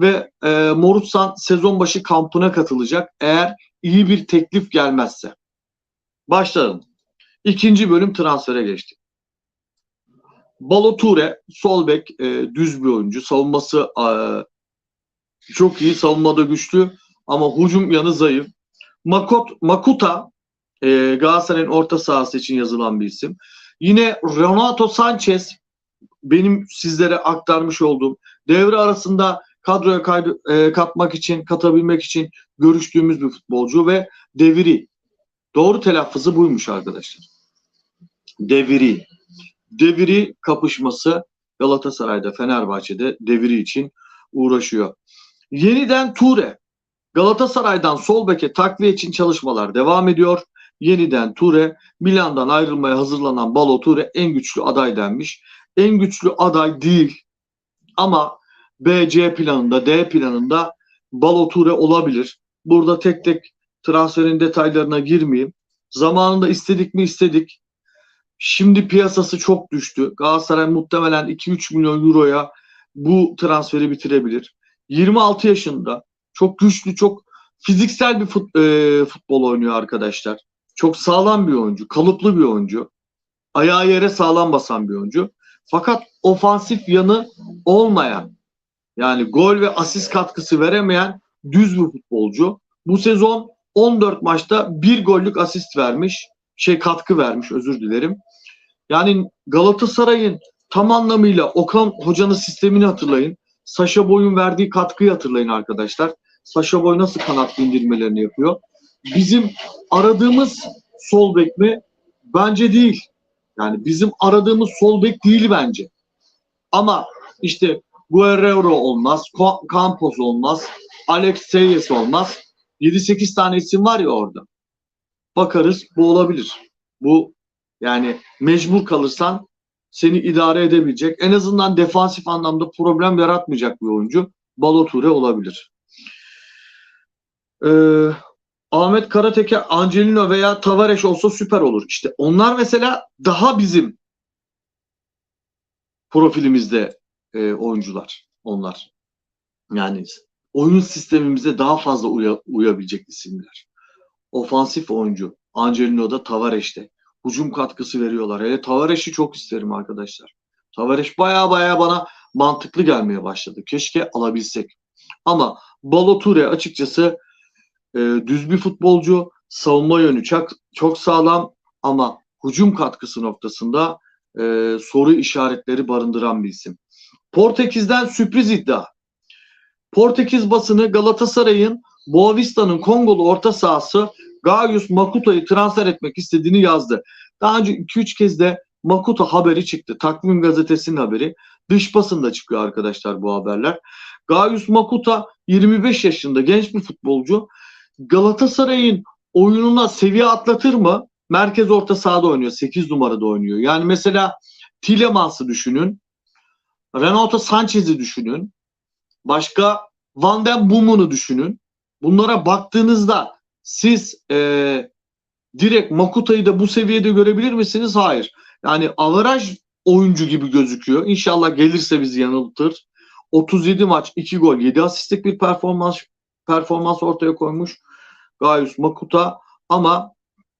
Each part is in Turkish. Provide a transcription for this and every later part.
ve e, Morutsan sezon başı kampına katılacak eğer iyi bir teklif gelmezse. Başlayalım. İkinci bölüm transfere geçtik. Baloture sol bek e, düz bir oyuncu. Savunması e, çok iyi. Savunmada güçlü ama hücum yanı zayıf. Makot, Makuta e, Galatasaray'ın orta sahası için yazılan bir isim. Yine Renato Sanchez benim sizlere aktarmış olduğum devre arasında kadroya kaydı, e, katmak için, katabilmek için görüştüğümüz bir futbolcu ve deviri. Doğru telaffuzu buymuş arkadaşlar. Deviri. Deviri kapışması Galatasaray'da, Fenerbahçe'de deviri için uğraşıyor. Yeniden Ture. Galatasaray'dan sol beke takviye için çalışmalar devam ediyor. Yeniden Ture, Milan'dan ayrılmaya hazırlanan Balo Ture en güçlü aday denmiş. En güçlü aday değil ama BC planında, D planında Balo Ture olabilir. Burada tek tek transferin detaylarına girmeyeyim. Zamanında istedik mi istedik. Şimdi piyasası çok düştü. Galatasaray muhtemelen 2-3 milyon euroya bu transferi bitirebilir. 26 yaşında çok güçlü, çok fiziksel bir fut, e, futbol oynuyor arkadaşlar. Çok sağlam bir oyuncu, kalıplı bir oyuncu. Ayağı yere sağlam basan bir oyuncu. Fakat ofansif yanı olmayan, yani gol ve asist katkısı veremeyen düz bir futbolcu. Bu sezon 14 maçta bir gollük asist vermiş, şey katkı vermiş özür dilerim. Yani Galatasaray'ın tam anlamıyla Okan Hoca'nın sistemini hatırlayın. Saşa Boy'un verdiği katkıyı hatırlayın arkadaşlar. Saşa Boy nasıl kanat indirmelerini yapıyor. Bizim aradığımız sol bek mi? Bence değil. Yani bizim aradığımız sol bek değil bence. Ama işte Guerrero olmaz, Campos olmaz, Alex Seyes olmaz. 7-8 tane isim var ya orada. Bakarız bu olabilir. Bu yani mecbur kalırsan seni idare edebilecek. En azından defansif anlamda problem yaratmayacak bir oyuncu. Baloture olabilir. Ee, Ahmet Karateke, Angelino veya Tavares olsa süper olur. İşte onlar mesela daha bizim profilimizde e, oyuncular. Onlar. Yani oyun sistemimize daha fazla uya, uyabilecek isimler. Ofansif oyuncu. Angelino'da Tavares'te. Hücum katkısı veriyorlar. Hele Tavares'i çok isterim arkadaşlar. Tavares baya baya bana mantıklı gelmeye başladı. Keşke alabilsek. Ama Baloture açıkçası e, düz bir futbolcu. Savunma yönü çok, çok sağlam ama hücum katkısı noktasında e, soru işaretleri barındıran bir isim. Portekiz'den sürpriz iddia. Portekiz basını Galatasaray'ın Boavista'nın Kongolu orta sahası Gaius Makuta'yı transfer etmek istediğini yazdı. Daha önce 2-3 kez de Makuta haberi çıktı. Takvim gazetesinin haberi. Dış basında çıkıyor arkadaşlar bu haberler. Gaius Makuta 25 yaşında genç bir futbolcu. Galatasaray'ın oyununa seviye atlatır mı? Merkez orta sahada oynuyor. 8 numarada oynuyor. Yani mesela Tilemans'ı düşünün. Renato Sanchez'i düşünün. Başka Van den Boemen'u düşünün. Bunlara baktığınızda siz e, direkt Makuta'yı da bu seviyede görebilir misiniz? Hayır. Yani avaraj oyuncu gibi gözüküyor. İnşallah gelirse bizi yanıltır. 37 maç, 2 gol, 7 asistlik bir performans performans ortaya koymuş Gaius Makuta ama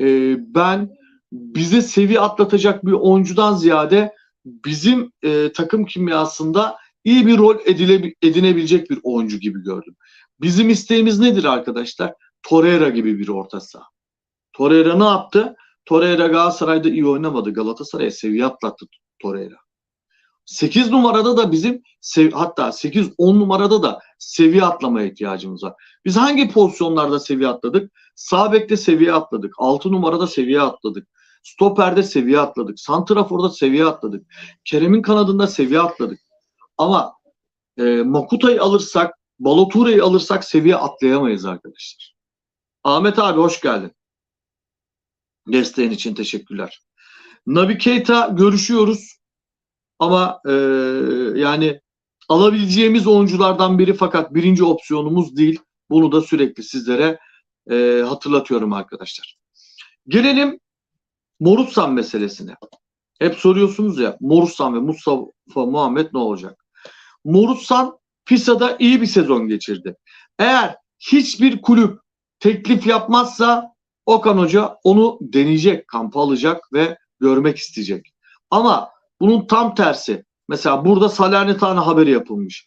e, ben bize seviye atlatacak bir oyuncudan ziyade bizim e, takım kimyasında iyi bir rol edile, edinebilecek bir oyuncu gibi gördüm. Bizim isteğimiz nedir arkadaşlar? Torreira gibi bir orta saha. Torreira ne yaptı? Torreira Galatasaray'da iyi oynamadı. Galatasaray'a seviye atlattı Torreira. 8 numarada da bizim hatta 8-10 numarada da seviye atlamaya ihtiyacımız var. Biz hangi pozisyonlarda seviye atladık? Sağ bekte seviye atladık. 6 numarada seviye atladık. Stoper'de seviye atladık. Santrafor'da seviye atladık. Kerem'in kanadında seviye atladık. Ama e, Makuta'yı alırsak, Baloture'yi alırsak seviye atlayamayız arkadaşlar. Ahmet abi hoş geldin. Desteğin için teşekkürler. Navi Keita görüşüyoruz. Ama e, yani alabileceğimiz oyunculardan biri fakat birinci opsiyonumuz değil. Bunu da sürekli sizlere e, hatırlatıyorum arkadaşlar. Gelelim Morutsan meselesine. Hep soruyorsunuz ya Morutsan ve Mustafa Muhammed ne olacak? Morutsan FISA'da iyi bir sezon geçirdi. Eğer hiçbir kulüp teklif yapmazsa Okan Hoca onu deneyecek, kampa alacak ve görmek isteyecek. Ama bunun tam tersi. Mesela burada Salernitana haberi yapılmış.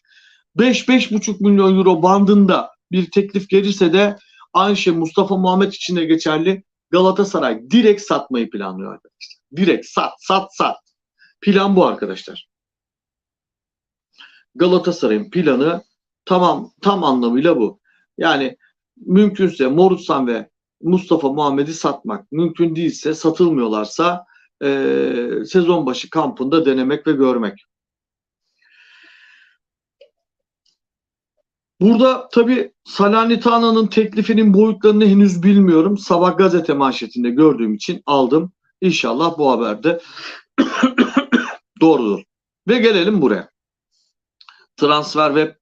5-5,5 milyon euro bandında bir teklif gelirse de aynı şey Mustafa Muhammed için de geçerli. Galatasaray direkt satmayı planlıyor arkadaşlar. Direkt sat, sat, sat. Plan bu arkadaşlar. Galatasaray'ın planı tamam tam anlamıyla bu. Yani mümkünse Morutsan ve Mustafa Muhammed'i satmak. Mümkün değilse satılmıyorlarsa e, sezon başı kampında denemek ve görmek. Burada tabii Salernitano'nun teklifinin boyutlarını henüz bilmiyorum. Sabah gazete manşetinde gördüğüm için aldım. İnşallah bu haberde doğrudur. Ve gelelim buraya. Transfer web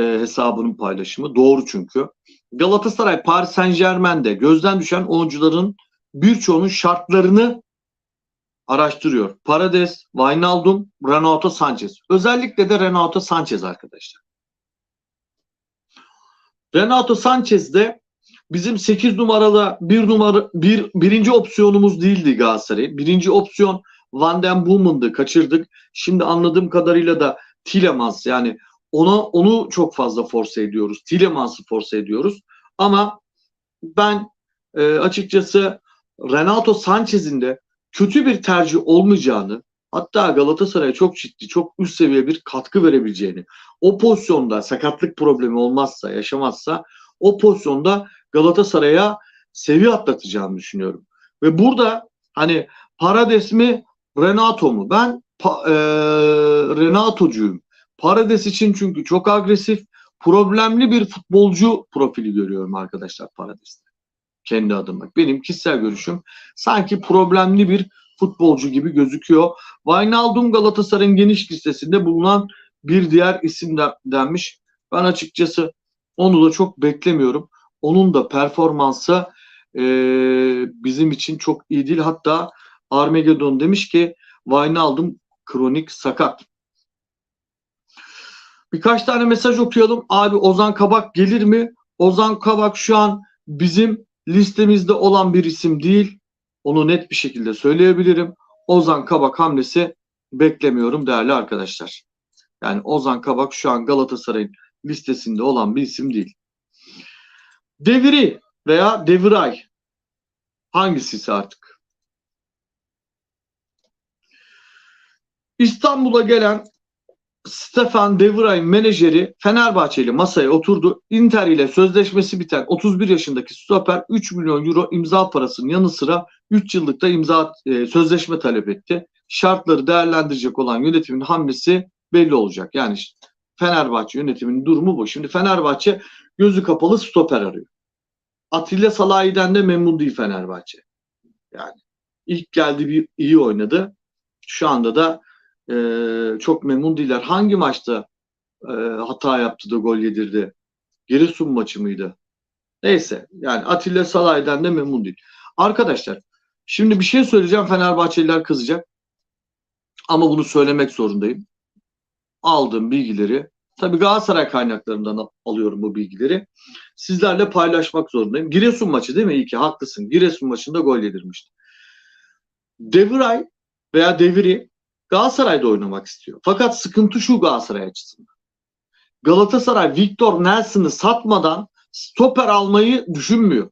e, hesabının paylaşımı doğru çünkü. Galatasaray Paris Saint Germain'de gözden düşen oyuncuların birçoğunun şartlarını araştırıyor. Parades, Wijnaldum, Renato Sanchez. Özellikle de Renato Sanchez arkadaşlar. Renato Sanchez de bizim 8 numaralı bir numara bir birinci opsiyonumuz değildi Galatasaray. Birinci opsiyon Van den Boomen'dı kaçırdık. Şimdi anladığım kadarıyla da Tielemans yani ona onu çok fazla force ediyoruz. Tielemans'ı force ediyoruz. Ama ben e, açıkçası Renato Sanchez'in de kötü bir tercih olmayacağını hatta Galatasaray'a çok ciddi, çok üst seviye bir katkı verebileceğini, o pozisyonda sakatlık problemi olmazsa, yaşamazsa o pozisyonda Galatasaray'a seviye atlatacağını düşünüyorum. Ve burada hani Parades mi Renato mu? Ben pa, e, Renato'cuyum. Parades için çünkü çok agresif, problemli bir futbolcu profili görüyorum arkadaşlar Parades'te. Kendi adıma. Benim kişisel görüşüm sanki problemli bir futbolcu gibi gözüküyor. Wijnaldum Galatasaray'ın geniş listesinde bulunan bir diğer isim de, denmiş. Ben açıkçası onu da çok beklemiyorum. Onun da performansı e, bizim için çok iyi değil. Hatta Armageddon demiş ki Wijnaldum kronik sakat. Birkaç tane mesaj okuyalım. Abi Ozan Kabak gelir mi? Ozan Kabak şu an bizim listemizde olan bir isim değil. Onu net bir şekilde söyleyebilirim. Ozan Kabak hamlesi beklemiyorum değerli arkadaşlar. Yani Ozan Kabak şu an Galatasaray'ın listesinde olan bir isim değil. Deviri veya Deviray hangisisi artık? İstanbul'a gelen Stefan Devray menajeri Fenerbahçe ile masaya oturdu. Inter ile sözleşmesi biten 31 yaşındaki stoper 3 milyon euro imza parasının yanı sıra 3 yıllık da imza e, sözleşme talep etti. Şartları değerlendirecek olan yönetimin hamlesi belli olacak. Yani Fenerbahçe yönetiminin durumu bu. Şimdi Fenerbahçe gözü kapalı stoper arıyor. Atilla Salahi'den de memnun değil Fenerbahçe. Yani ilk geldi bir iyi oynadı. Şu anda da e, çok memnun değiller. Hangi maçta e, hata yaptı da gol yedirdi? Giresun maçı mıydı? Neyse yani Atilla Salahi'den de memnun değil. Arkadaşlar şimdi bir şey söyleyeceğim Fenerbahçeliler kızacak. Ama bunu söylemek zorundayım. Aldığım bilgileri tabii Galatasaray kaynaklarından alıyorum bu bilgileri. Sizlerle paylaşmak zorundayım. Giresun maçı değil mi? İyi ki haklısın. Giresun maçında gol yedirmişti. Deviray veya Deviri Galatasaray'da oynamak istiyor. Fakat sıkıntı şu Galatasaray açısından. Galatasaray Victor Nelson'ı satmadan stoper almayı düşünmüyor.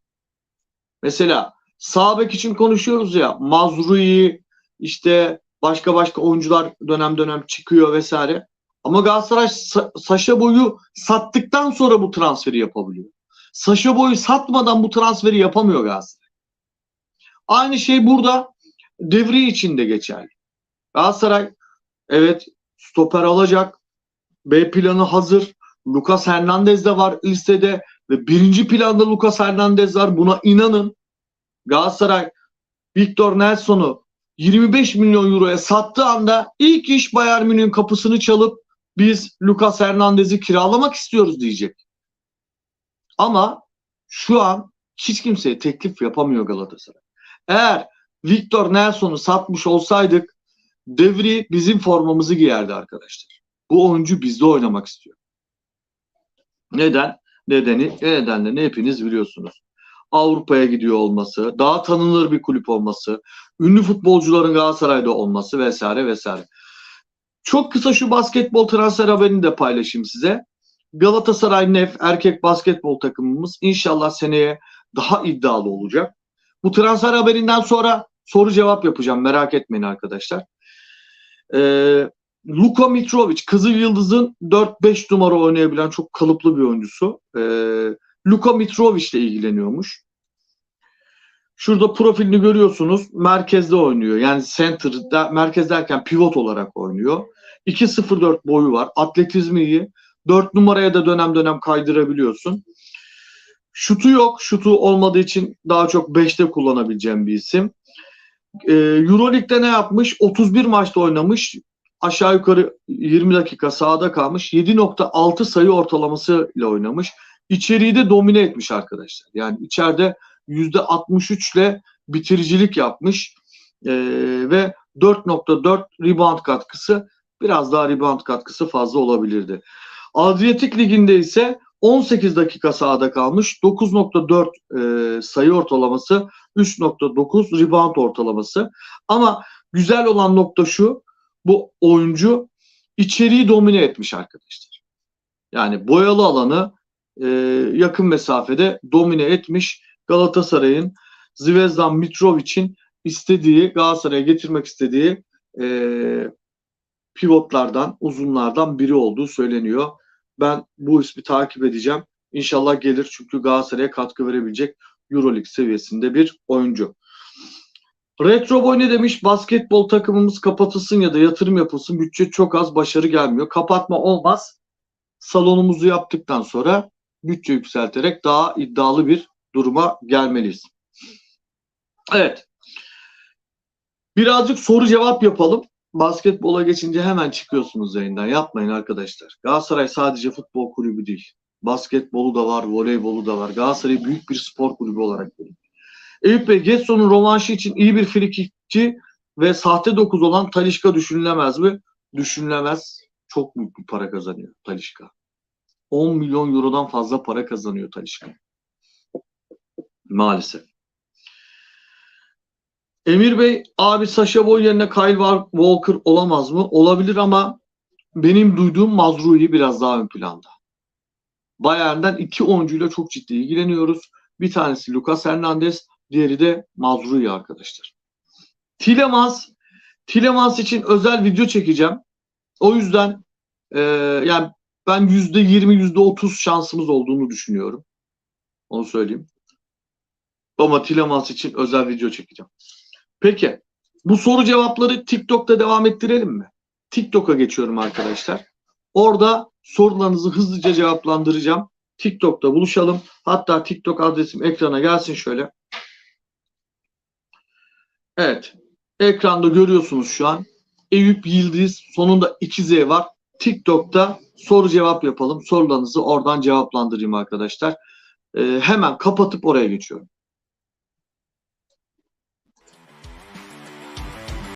Mesela sağ bek için konuşuyoruz ya Mazrui işte başka başka oyuncular dönem dönem çıkıyor vesaire. Ama Galatasaray Sa- Saşa Boy'u sattıktan sonra bu transferi yapabiliyor. Saşa Boy'u satmadan bu transferi yapamıyor Galatasaray. Aynı şey burada devri için de geçerli. Galatasaray evet stoper alacak. B planı hazır. Lucas Hernandez de var listede ve birinci planda Lucas Hernandez var. Buna inanın. Galatasaray Victor Nelson'u 25 milyon euroya sattığı anda ilk iş Bayern Münih'in kapısını çalıp biz Lucas Hernandez'i kiralamak istiyoruz diyecek. Ama şu an hiç kimseye teklif yapamıyor Galatasaray. Eğer Victor Nelson'u satmış olsaydık Devri bizim formamızı giyerdi arkadaşlar. Bu oyuncu bizde oynamak istiyor. Neden? Nedeni, nedenlerini hepiniz biliyorsunuz. Avrupa'ya gidiyor olması, daha tanınır bir kulüp olması, ünlü futbolcuların Galatasaray'da olması vesaire vesaire. Çok kısa şu basketbol transfer haberini de paylaşayım size. Galatasaray Nef erkek basketbol takımımız inşallah seneye daha iddialı olacak. Bu transfer haberinden sonra soru cevap yapacağım merak etmeyin arkadaşlar. Ee, Luka Mitrovic Kızıl Yıldız'ın 4-5 numara oynayabilen çok kalıplı bir oyuncusu. Ee, Luka Mitrovic ile ilgileniyormuş. Şurada profilini görüyorsunuz. Merkezde oynuyor. Yani center'da merkez derken pivot olarak oynuyor. 2.04 boyu var. Atletizmi iyi. 4 numaraya da dönem dönem kaydırabiliyorsun. Şutu yok. Şutu olmadığı için daha çok 5'te kullanabileceğim bir isim. Ee, Euroleague'de ne yapmış? 31 maçta oynamış. Aşağı yukarı 20 dakika sahada kalmış. 7.6 sayı ortalaması ile oynamış. İçeriği de domine etmiş arkadaşlar. Yani içeride %63 ile bitiricilik yapmış. Ee, ve 4.4 rebound katkısı biraz daha rebound katkısı fazla olabilirdi. Adriyatik Ligi'nde ise 18 dakika sahada kalmış. 9.4 e, sayı ortalaması, 3.9 rebound ortalaması. Ama güzel olan nokta şu. Bu oyuncu içeriği domine etmiş arkadaşlar. Yani boyalı alanı e, yakın mesafede domine etmiş. Galatasaray'ın Zvezdan Mitrovic'in istediği, Galatasaray'a getirmek istediği e, pivotlardan, uzunlardan biri olduğu söyleniyor. Ben bu ismi takip edeceğim. İnşallah gelir çünkü Galatasaray'a katkı verebilecek Euroleague seviyesinde bir oyuncu. Retro Boy ne demiş? Basketbol takımımız kapatılsın ya da yatırım yapılsın. Bütçe çok az, başarı gelmiyor. Kapatma olmaz. Salonumuzu yaptıktan sonra bütçe yükselterek daha iddialı bir duruma gelmeliyiz. Evet. Birazcık soru cevap yapalım. Basketbola geçince hemen çıkıyorsunuz yayından. Yapmayın arkadaşlar. Galatasaray sadece futbol kulübü değil. Basketbolu da var, voleybolu da var. Galatasaray büyük bir spor kulübü olarak görüyor. Eyüp Bey, Getson'un rövanşı için iyi bir frikikçi ve sahte dokuz olan Talişka düşünülemez mi? Düşünülemez. Çok büyük bir para kazanıyor Talişka. 10 milyon eurodan fazla para kazanıyor Talişka. Maalesef. Emir Bey abi Sasha Boy yerine Kyle Walker olamaz mı? Olabilir ama benim duyduğum Mazrui biraz daha ön planda. Bayern'den iki oyuncuyla çok ciddi ilgileniyoruz. Bir tanesi Lucas Hernandez, diğeri de Mazrui arkadaşlar. Tilemans, Tilemans için özel video çekeceğim. O yüzden e, yani ben yüzde yirmi, yüzde otuz şansımız olduğunu düşünüyorum. Onu söyleyeyim. Ama Tilemans için özel video çekeceğim. Peki bu soru cevapları TikTok'ta devam ettirelim mi? TikTok'a geçiyorum arkadaşlar. Orada sorularınızı hızlıca cevaplandıracağım. TikTok'ta buluşalım. Hatta TikTok adresim ekrana gelsin şöyle. Evet. Ekranda görüyorsunuz şu an. Eyüp Yıldız sonunda 2Z var. TikTok'ta soru cevap yapalım. Sorularınızı oradan cevaplandırayım arkadaşlar. Ee, hemen kapatıp oraya geçiyorum.